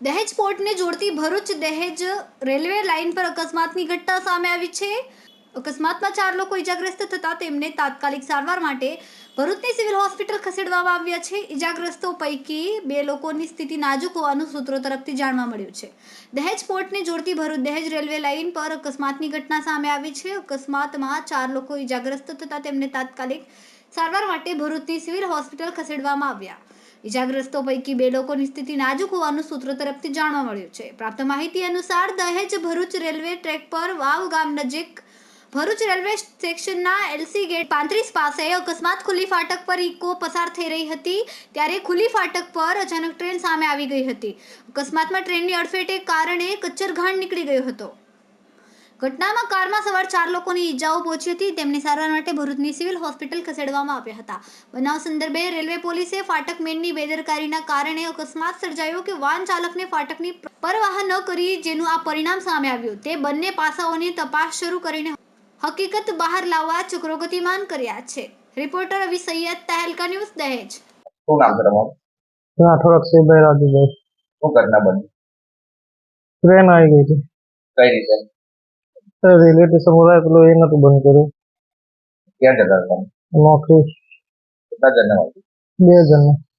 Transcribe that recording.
દહેજ પોર્ટને જોડતી ભરૂચ દહેજ રેલવે લાઇન પર અકસ્માતની ઘટના સામે આવી છે. અકસ્માતમાં ચાર લોકો ઇજાગ્રસ્ત થતા તેમને તાત્કાલિક સારવાર માટે ભરૂચની સિવિલ હોસ્પિટલ ખસેડવામાં આવ્યા છે. ઇજાગ્રસ્તો પૈકી બે લોકોની સ્થિતિ નાજુક હોવાનું સૂત્રો તરફથી જાણવા મળ્યું છે. દહેજ પોર્ટને જોડતી ભરૂચ દહેજ રેલવે લાઇન પર અકસ્માતની ઘટના સામે આવી છે. અકસ્માતમાં ચાર લોકો ઇજાગ્રસ્ત થતા તેમને તાત્કાલિક સારવાર માટે ભરૂચની સિવિલ હોસ્પિટલ ખસેડવામાં આવ્યા. ઇજાગ્રસ્તો પૈકી બે લોકોની સ્થિતિ નાજુક હોવાનું સૂત્રો તરફથી જાણવા મળ્યું છે. પ્રાપ્ત માહિતી અનુસાર દહેજ ભરૂચ રેલવે ટ્રેક પર વાવ ગામ નજીક ભરૂચ રેલવે સ્ટેશનના એલસી ગેટ પાંત્રીસ પાસે અકસ્માત ખુલ્લી ફાટક પર ઇકો પસાર થઈ રહી હતી. ત્યારે ખુલ્લી ફાટક પર અચાનક ટ્રેન સામે આવી ગઈ હતી. અકસ્માતમાં ટ્રેનની અડફેટે કારણે કચ્છરઘાણ નીકળી ગયો હતો. ઘટનામાં કારમાં સવાર ચાર લોકોની ઈજાઓ પહોંચી હતી. તેમને સારવાર માટે ભરૂચની સિવિલ હોસ્પિટલ ખસેડવામાં આવ્યા હતા. બનાવ સંદર્ભે રેલવે પોલીસે ફાટક મેનની બેદરકારીના કારણે અકસ્માત સર્જાયો કે વાહન ચાલકને ફાટકની પરવાહ ન કરી જેનું આ પરિણામ સામે આવ્યું. તે બંને પાસાઓની તપાસ શરૂ કરીને હકીકત બહાર લાવવા ચક્રો ગતિમાન કર્યા છે. Reporter Ravi Saiyed Tehelka news Dahej. શું નામ તમારું? રાઠોડ અક્ષયભાઈ રાજુભાઈ. શું ઘટના બની? ટ્રેન આવી ગઈ હતી કઈ રીતે? રેલવે સ્ટેશન પેલો પેલું એ નતું બંધ કર્યું. ક્યાં જતા હતા? નોકરી. કેટલા જણા હતા? બે જણ.